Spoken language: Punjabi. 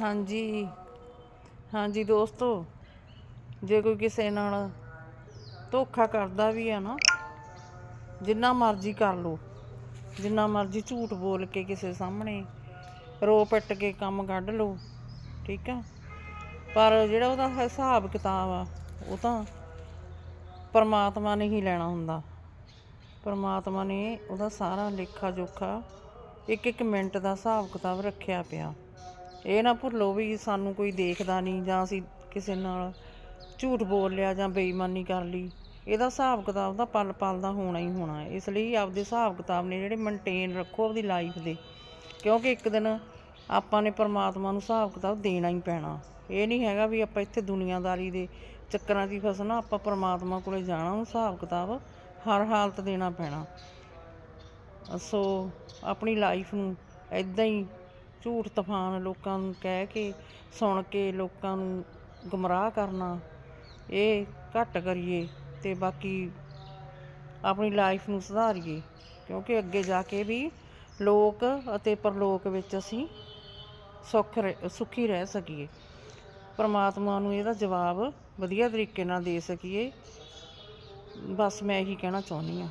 ਹਾਂਜੀ। ਹਾਂਜੀ ਦੋਸਤੋ, ਜੇ ਕੋਈ ਕਿਸੇ ਨਾਲ ਧੋਖਾ ਕਰਦਾ ਵੀ ਆ ਨਾ, ਜਿੰਨਾ ਮਰਜ਼ੀ ਕਰ ਲੋ ਜਿੰਨਾ ਮਰਜ਼ੀ ਝੂਠ ਬੋਲ ਕੇ ਕਿਸੇ ਸਾਹਮਣੇ ਰੋ ਪਿੱਟ ਕੇ ਕੰਮ ਕੱਢ ਲੋ ਠੀਕ ਆ? ਪਰ ਜਿਹੜਾ ਉਹਦਾ ਹਿਸਾਬ ਕਿਤਾਬ ਆ, ਉਹ ਤਾਂ ਪਰਮਾਤਮਾ ਨੇ ਹੀ ਲੈਣਾ ਹੁੰਦਾ। ਪਰਮਾਤਮਾ ਨੇ ਉਹਦਾ ਸਾਰਾ ਲੇਖਾ ਜੋਖਾ ਇੱਕ ਇੱਕ ਮਿੰਟ ਦਾ ਹਿਸਾਬ ਕਿਤਾਬ ਰੱਖਿਆ ਪਿਆ। ਇਹ ਨਾ ਭੁੱਲੋ ਵੀ ਸਾਨੂੰ ਕੋਈ ਦੇਖਦਾ ਨਹੀਂ ਜਾਂ ਅਸੀਂ ਕਿਸੇ ਨਾਲ ਝੂਠ ਬੋਲ ਲਿਆ ਜਾਂ ਬੇਈਮਾਨੀ ਕਰ ਲਈ। ਇਹਦਾ ਹਿਸਾਬ ਕਿਤਾਬ ਦਾ ਪਲ ਪਲ ਦਾ ਹੋਣਾ ਹੀ ਹੋਣਾ ਇਸ ਲਈ ਆਪਦੇ ਹਿਸਾਬ ਕਿਤਾਬ ਨੇ ਜਿਹੜੇ ਮੇਨਟੇਨ ਰੱਖੋ ਆਪਦੀ ਲਾਈਫ ਦੇ। ਕਿਉਂਕਿ ਇੱਕ ਦਿਨ ਆਪਾਂ ਨੇ ਪਰਮਾਤਮਾ ਨੂੰ ਹਿਸਾਬ ਕਿਤਾਬ ਦੇਣਾ ਹੀ ਪੈਣਾ। ਇਹ ਨਹੀਂ ਹੈਗਾ ਵੀ ਆਪਾਂ ਇੱਥੇ ਦੁਨੀਆਦਾਰੀ ਦੇ ਚੱਕਰਾਂ 'ਚ ਹੀ ਫਸਣਾ, ਆਪਾਂ ਪਰਮਾਤਮਾ ਕੋਲੇ ਜਾਣਾ, ਉਹਨੂੰ ਹਿਸਾਬ ਕਿਤਾਬ ਹਰ ਹਾਲਤ ਦੇਣਾ ਪੈਣਾ। ਸੋ ਆਪਣੀ ਲਾਈਫ ਨੂੰ ਐਦਾਂ ਹੀ ਝੂਠ ਤਫਾਨ ਲੋਕਾਂ ਨੂੰ ਕਹਿ ਕੇ, ਸੁਣ ਕੇ ਲੋਕਾਂ ਨੂੰ ਗੁੰਮਰਾਹ ਕਰਨਾ, ਇਹ ਘੱਟ ਕਰੀਏ ਤੇ ਬਾਕੀ ਆਪਣੀ ਲਾਈਫ ਨੂੰ ਸੁਧਾਰੀਏ। ਕਿਉਂਕਿ ਅੱਗੇ ਜਾ ਕੇ ਵੀ ਲੋਕ ਅਤੇ ਪਰਲੋਕ ਵਿੱਚ ਅਸੀਂ ਸੁੱਖ ਰਹਿ- ਸੁਖੀ ਰਹਿ ਸਕੀਏ। ਪਰਮਾਤਮਾ ਨੂੰ ਇਹਦਾ ਜਵਾਬ ਵਧੀਆ ਤਰੀਕੇ ਨਾਲ ਦੇ ਸਕੀਏ। ਬਸ ਮੈਂ ਇਹੀ ਕਹਿਣਾ ਚਾਹੁੰਦੀ ਹਾਂ।